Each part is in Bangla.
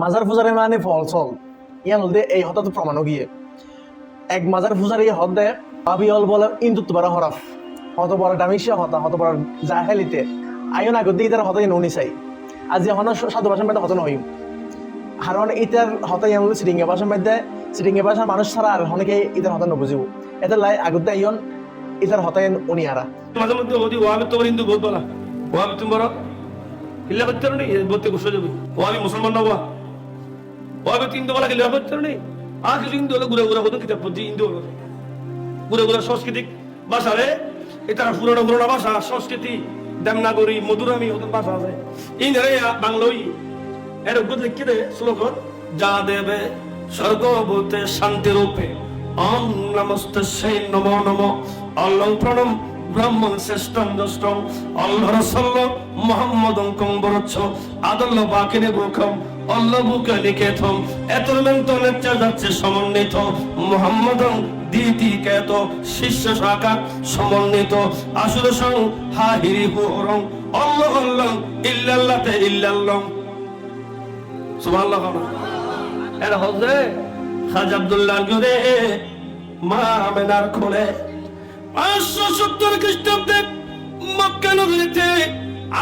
মাজার পূজারে মানে ফল চল। ইয়ান হলদে এই হঠাৎ প্রমাণও গিয়ে। এক মাজার পূজারি হদে ভাবি হল বলে ইন্দুত বারা হরাফ। হত বড় ডামিসিয়া হতা, হত বড় জাহেলিতে। আইন আগত দিয়ে তারা হত নুনি চাই। আজি এখন সাধু ভাষণ পেতে হত নহিম কারণ ইটার হত ইয়ান হলে সিটিংয়ে ভাষণ পেতে ভাষা মানুষ ছাড়া আর অনেকে ইটার হত নবুঝিব এটা লাই আগত আইন ইটার হত উনি আরা মাঝে মধ্যে হিন্দু বহুত বলা। ওয়াবি তুমি বড়। কিল্লা করতে বলতে যাবে। মুসলমান না নি আর কিছু হিন্দু হলে ঘুরে ঘুরে হতো, কিতাব পড়ছি হিন্দু হলো। ঘুরে ঘুরে সাংস্কৃতিক ভাষা রে। এটা পুরোনো পুরোনো ভাষা, সংস্কৃতি দেমনাগরী মধুরামী ভাষা আছে ধরে বাংলাই। এর উদ্যোগ লিখে দে শ্লোকন যা দেবে স্বর্গভূতে শান্তি রূপে ওম নমস্তে সেই নম নম আল্লাহ প্রণম ব্রাহ্মণ শ্রেষ্ঠম দষ্টম আল্লাহ রসল্ল মোহাম্মদ কম্বরচ্ছ। আদল্ল বাকিনে বুকম, আল্লাহ বুকে নিকেথম এত মেন্ত নেচা যাচ্ছে সমন্বিত। মোহাম্মদ দিতি কেত, শিষ্য শাখা সমন্বিত। আসুর সং হা হিরি হুরং। আল্লাহ আল্লাহ, ইল্লাল্লাতে ইল্লাল্লাহ। সুবহানাল্লাহ। এর হজে খাজ আব্দুল্লাহ মা পাঁচশো সত্তর খ্রিস্টাব্দে মক্কা নগরীতে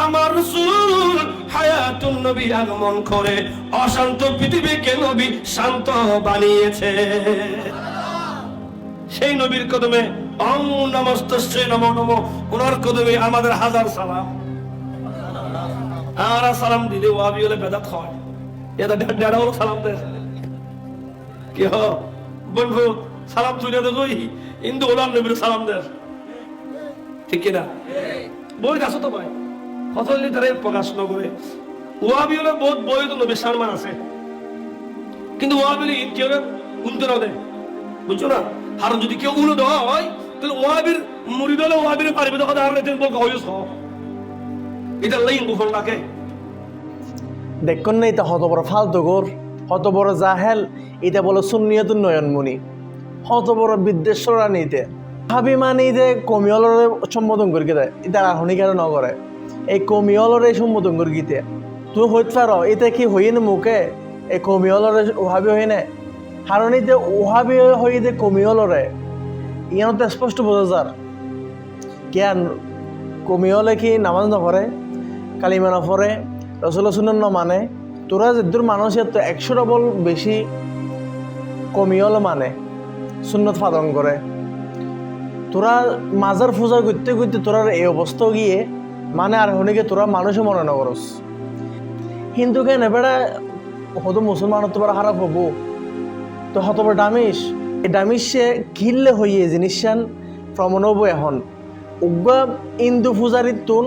আমার রসুল হায়াতুন নবী আগমন করে অশান্ত পৃথিবীকে নবী শান্ত বানিয়েছে। সেই নবীর কদমে অং নমস্তশ্রী নম নম, ওনার কদমে আমাদের হাজার সালাম। আর সালাম দিলে ওয়াবি হলে বেদাত হয় এটা ডেড়া সালাম দেয়। কি বন্ধু সালাম তুলে দে কই হিন্দু গোলাম নবীর সালাম দে ঠিক কিনা? বই গাছ তো ভাই হতলি তারে প্রকাশ নকরে ওয়াবি হলে বহুত বই তো আছে। কিন্তু না দেয় বুঝছ না? আর যদি কেউ উনো দেওয়া হয়, তাহলে ওয়াবির মুড়ি দলে ওয়াবির পারবে তখন আর রেতে বলকে হইস এটা লাইন গোফল লাগে দেখুন না, এটা হত বড় ফালতু গোর, হত বড় জাহেল, এটা বলো সুন্নিয়তুন নয়নমণি। হত বড় বিদ্বেশ্বর নিতে ভাবি মানে যে কমিয়লরে সম্বোধন করি দেয় এটা আহনিকার নগরে। এই কমিয়লরে সম্বোধন করি গীতে তুই হইতে পারো এটা কি হই না মুখে? এই কমিয়লরে ওহাবি হই না এই যে ওহাবি হই যে কমিয়লরে ইয়ানো তো স্পষ্ট বোঝা যার। কেন কমিয়লে কি নামাজ নপড়ে কালিমা নপড়ে রসুল সুনন মানে? তোরা যেদূর মানুষের তো একশো ডবল বেশি কমিয়ল মানে। সুন্নত পালন করে তোরা মাজার পূজা করতে করতে তোরা এই অবস্থা গিয়ে মানে আর হনিকে তোরা মানুষে মনে না করস হিন্দু কেন এবারে হতো মুসলমান তো খারাপ হব। তো হত বড় ডামিস এই ডামিসে কিনলে হইয়ে জিনিসান প্রমাণ হব এখন। উগ্র ইন্দু পূজারির তুন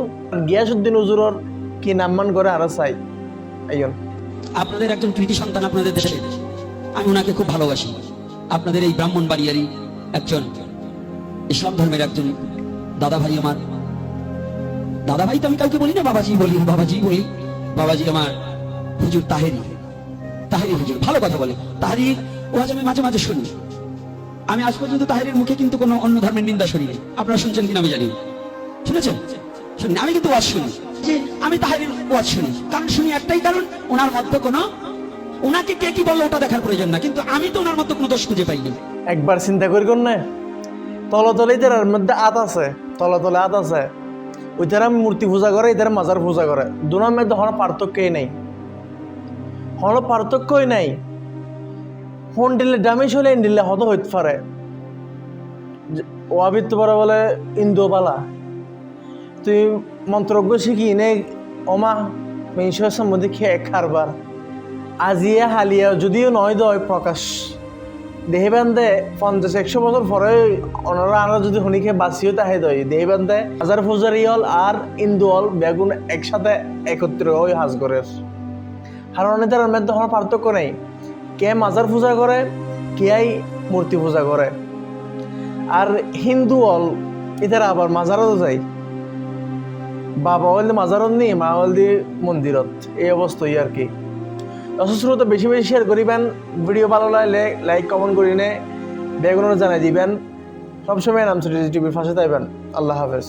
গিয়াসুদ্দিন উজুরর কি নাম্মান করে আরও চাই। আইন আপনাদের একজন কৃতি সন্তান আপনাদের দেশে। আমি ওনাকে খুব ভালোবাসি। আপনাদের এই ব্রাহ্মণ বাড়িয়ারই একজন ইসলাম ধর্মের একজন দাদা ভাই আমার। দাদা ভাই তো আমি কাউকে বলি না বাবাজি বলি বাবাজি বলি, বাবাজি আমার হুজুর তাহেরি তাহেরি হুজুর, ভালো কথা বলে। তাহেরি ওয়াজ আমি মাঝে মাঝে শুনি। আমি আজ পর্যন্ত তাহেরির মুখে কিন্তু কোনো অন্য ধর্মের নিন্দা শুনিনি। আপনারা শুনছেন কিনা আমি জানি। শুনেছেন? শুনি আমি কিন্তু ওয়াজ শুনি। আমি তাহারির ওয়াজ শুনি। কারণ শুনি একটাই কারণ, ওনার মধ্যে কোনো ওনাকে কে কি বলল ওটা দেখার প্রয়োজন না, কিন্তু আমি তো ওনার মধ্যে কোনো দোষ খুঁজে পাইনি। একবার চিন্তা করি কোন না। তলে তলে এদের মধ্যে আত আছে তলে তলে আত আছে। ওই তারা মূর্তি পূজা করে এদের মাজার পূজা করে। দুনার মধ্যে কোনো পার্থক্যই নেই। কোনো পার্থক্যই নাই। ফোন দিলে ডামিস হলে দিলে হত হইতে পারে। ওয়াবিত পারে বলে ইন্দু পালা তুই মন্ত্রজ্ঞ শিখি নে অমা মেনশ সম্বন্ধে খেয়ে কারবার আজিয়ে হালিয়া যদিও নয় দয় প্রকাশ। দেহিবান দে পঞ্চাশ একশো বছর পরে অনারা আনা যদি শুনিকে বাঁচিও তাহে দয় দেহিবান দে হাজার পূজারি হল আর ইন্দু হল বেগুন একসাথে একত্রিত হয়ে হাজ করে কারণ এদের মধ্যে কোনো পার্থক্য নেই। কে মাজার পূজা করে কেয়াই মূর্তি পূজা করে আর হিন্দু হল এদের আবার মাজারও যায়। বাবা হলে মাজারত নি, মা হলদি মন্দিরত এই অবস্থাই আর কি? অসুস্থতা বেশি বেশি শেয়ার করিবেন। ভিডিও ভালো লাগলে লাইক কমেন্ট করিনে। বেগুনের জানাই দিবেন। সবসময় নাম টিভির পাশে তাইবেন আল্লাহ হাফেজ।